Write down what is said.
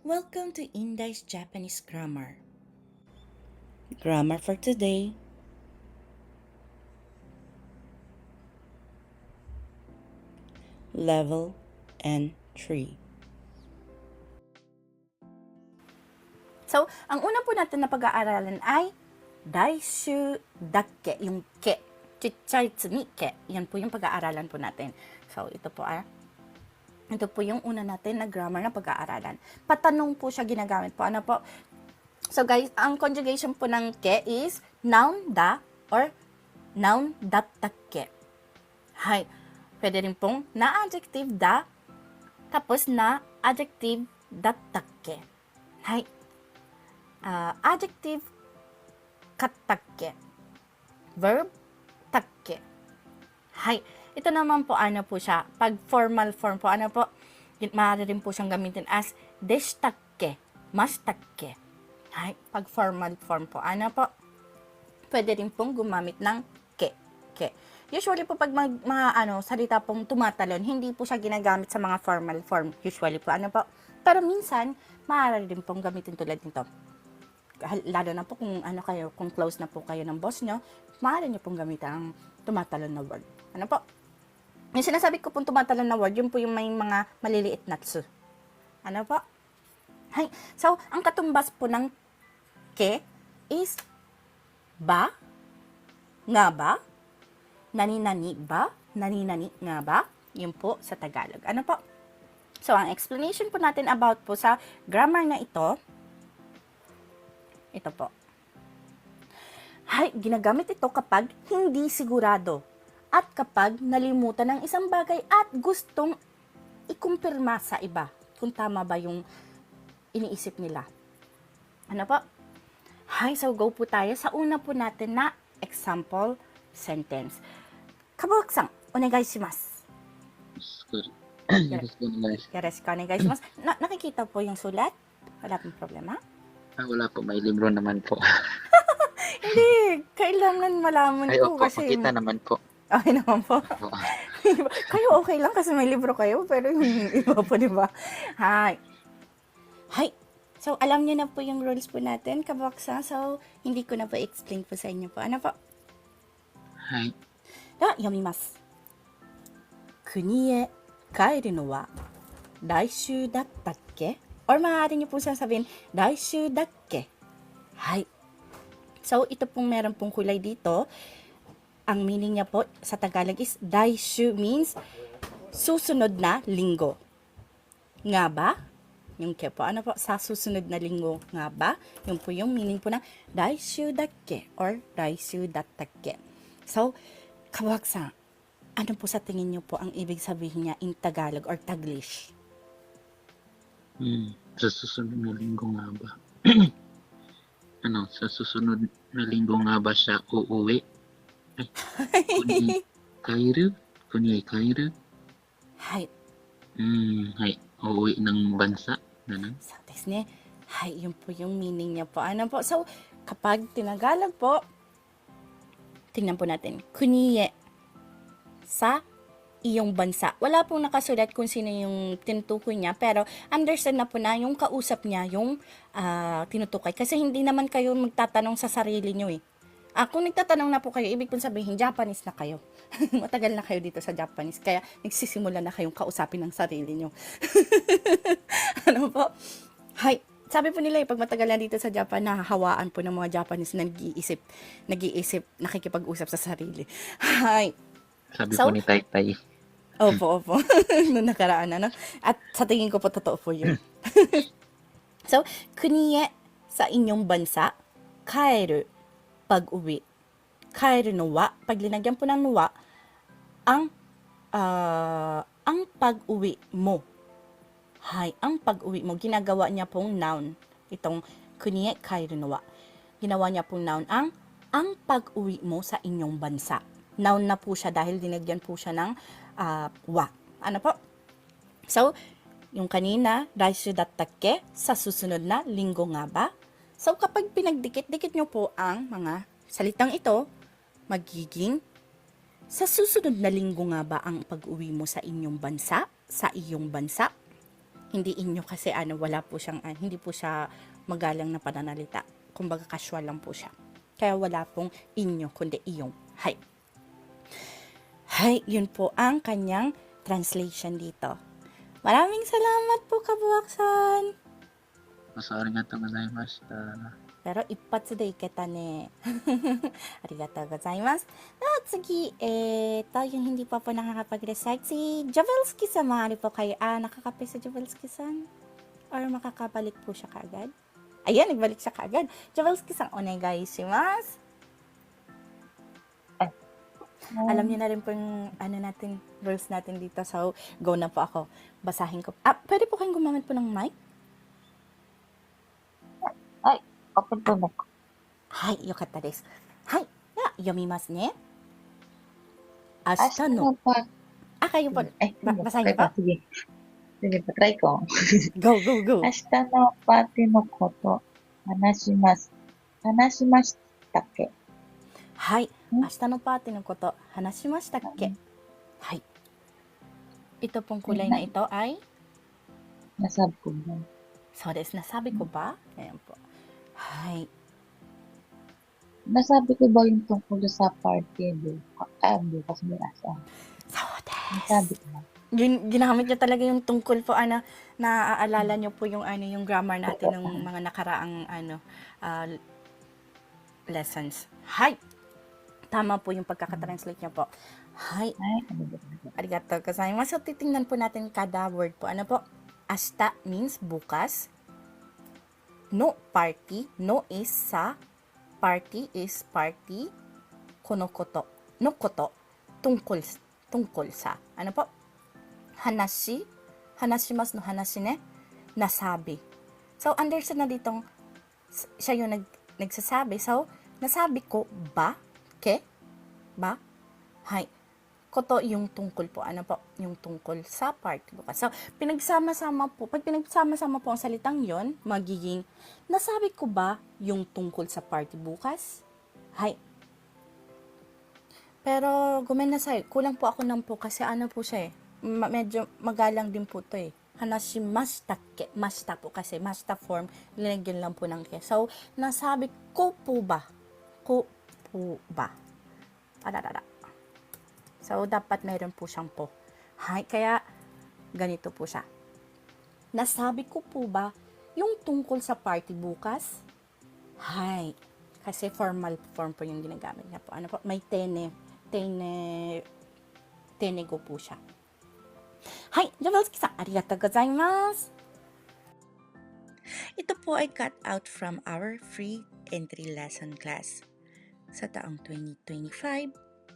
Welcome to Indai's Japanese Grammar. Grammar for today. Level N3. So, ang una po natin na pag-aaralan ay daishu dakke, yung ke. Chichai tsumi ke. Yan po yung pag-aaralan po natin. So, ito po ah. Ito po yung una natin na grammar na pag-aaralan. Patanong po siya ginagamit po. Ano po? So guys, ang conjugation po ng ke is noun da or noun dattakke. Hay. Pwede rin pong na adjective da tapos na adjective dattakke. Hay. Ah, adjective kattakke. Verb takke. Hay. Ito naman po ano po siya, pag formal form po, ano po, maaari rin po siyang gamitin as deshitakke, mastakke. Hay, pag formal form po, ano po, pwede rin pong gumamit ng ke, ke. Usually po pag mag, mga ano, salita pong tumatalon, hindi po siya ginagamit sa mga formal form. Usually po, ano po. Pero minsan, maaari rin pong gamitin tulad nito. Lalo na po kung ano kayo, kung close na po kayo ng boss nyo, maaari nyo pong gamitin ang tumatalon na word. Ano po? Yung sinasabi ko pong tumatalon na word, yun po yung may mga maliliit na tsu. Ano po? Hay. So, ang katumbas po ng ke is ba, nga ba, nani-nani ba, nani-nani nga ba, yun po sa Tagalog. Ano po? So, ang explanation po natin about po sa grammar na ito, ito po. Hay, ginagamit ito kapag hindi sigurado at kapag nalimutan ng isang bagay at gustong ikumpirma sa iba kung tama ba yung iniisip nila. Ano po? Hi, so go po tayo sa una po natin na example sentence. Kabuksang, onegai shimasu. Yoroshiku onegai shimasu. Na nakikita po yung sulat? Wala pong problema? Ah, wala po. May libro naman po. Hindi. Kailangan malaman Ay, po opo, kasi. Ay, opo. Makita naman po. Okay naman po. kayo okay lang kasi may libro kayo, pero yung iba po, di ba? Hi. Hi. So, alam niyo na po yung rules po natin, kabaksa. So, hindi ko na po explain po sa inyo po. Ano po? Hi. Da, yomimasu. Kuni e kaeru no wa daishu datta ke? Or maaari niyo po sasabihin, daishu dakke. Hi. So, ito pong meron pong kulay dito. Ang meaning niya po sa Tagalog is Daishu means susunod na linggo. Nga ba? Yung kya po, ano po, sa susunod na linggo nga ba? Yung po yung meaning po na Daishu dakke or Daishu dattakke. So, kawag-san, ano po sa tingin niyo po ang ibig sabihin niya in Tagalog or Taglish? Hmm, sa susunod na linggo nga ba? ano, sa susunod na linggo nga ba siya uuwi? Ay, kuni kairu? Kuni kairu? はい、 Hmm, hay. Uuwi ng bansa? Ganun? そうですね。はい、yun po yung meaning niya po. Ano po? So, kapag tinagalog po, tingnan po natin. Kuniye sa iyong bansa. Wala pong nakasulat kung sino yung tinutukoy niya, pero understand na po na yung kausap niya yung ah, tinutukoy. Kasi hindi naman kayo magtatanong sa sarili niyo eh. Ah, kung nagtatanong na po kayo, ibig pong sabihin, Japanese na kayo. Matagal na kayo dito sa Japanese, kaya nagsisimula na kayong kausapin ng sarili niyo. ano po? Hi. Sabi po nila, eh, pag matagal na dito sa Japan, nahahawaan po ng mga Japanese na nag-iisip, nag-iisip, nakikipag-usap sa sarili. Hi. Sabi So- po ni Tai Tai. Opo, opo. Noong nakaraan, ano? At sa tingin ko po, totoo po yun. so, kuniye sa inyong bansa, kaeru, pag-uwi. Kaeru no wa, pag linagyan po ng wa, ang, ah, ang pag-uwi mo. Hay, ang pag-uwi mo, ginagawa niya pong noun. Itong kuniye kaeru no wa. Ginawa niya pong noun ang ang pag-uwi mo sa inyong bansa. Noun na po siya dahil dinagyan po siya ng ah, wa. Ano po? So, yung kanina, daishu dattakke, sa susunod na linggo nga ba? So, kapag pinagdikit-dikit nyo po ang mga salitang ito, magiging sa susunod na linggo nga ba ang pag-uwi mo sa inyong bansa? Sa iyong bansa? Hindi inyo kasi ano, wala po siyang, ah, hindi po siya magalang na pananalita. Kumbaga casual lang po siya. Kaya wala pong inyo, kundi iyong. Hay. Hay, yun po ang kanyang translation dito. Maraming salamat po, Kabuwaksan! ごありがとうございました。 Pero ipat de iketa ne. Arigatou gozaimasu. Na次, eh, to, yung hindi pa po nakakapag-recite, si Javelski sa maaari po kayo. Ah, nakakape sa Javelski san? Or makakabalik po siya kaagad? Ayan, nagbalik siya kaagad. Javelski san, onegai shimasu. Alam niyo na rin po yung ano natin, rules natin dito. So, go na po ako. Basahin ko. Ah, pwede po kayong gumamit po ng mic? はい、よかったです。はい、では読みますね。明日の。あ、はい、よかった。明日のパーティーのこと話します。話しましたっけ？はい。明日のパーティーのこと話しましたっけ？はい。いとぽんこれないとあい？そうです。なさびこば。えー Hay. Nasabi ko ba yung tungkol sa party bukas? Ah, bukas may asa. So des. Nasabi ko ba? Gin, ginamit niyo talaga yung tungkol po, ana, naaalala niyo po yung ano, yung grammar natin ng mga nakaraang ano, ah, lessons. Hay. Tama po yung pagkakatranslate niyo po. Hay. Ay, ano ba? Arigatou gozaimasu. So, titingnan po natin kada word po. Ano po? Ashita means bukas. No party. No is sa. Party is party. Kono koto. No koto. Tungkol. Tungkol sa. Ano po? Hanashi. Hanashimasu no hanashi ne. Nasabi. So, understand na ditong siya yung nag, nagsasabi. So, nasabi ko ba? Ke? Ba? Hay koto yung tungkol po. Ano po? Yung tungkol sa party bukas. So, pinagsama-sama po. Pag pinagsama-sama po ang salitang yon magiging, nasabi ko ba yung tungkol sa party bukas? Hay. Pero, gumenasay, kulang po ako ng po kasi ano po siya eh. Ma- medyo magalang din po to eh. Hanashimashita ke. Mashita po kasi. Mashita form. Linagyan lang po ng ke. So, nasabi ko po ba? Ko po ba? Ararara. So, dapat meron po siyang po. Hay, kaya, ganito po siya. Nasabi ko po ba yung tungkol sa party bukas? Hay. Kasi formal form po yung ginagamit niya po. Ano po? May tene. Tene. Tenego po siya. Hay, Javelski-san, arigatou gozaimasu. Ito po ay cut out from our free entry lesson class. Sa taong 2025,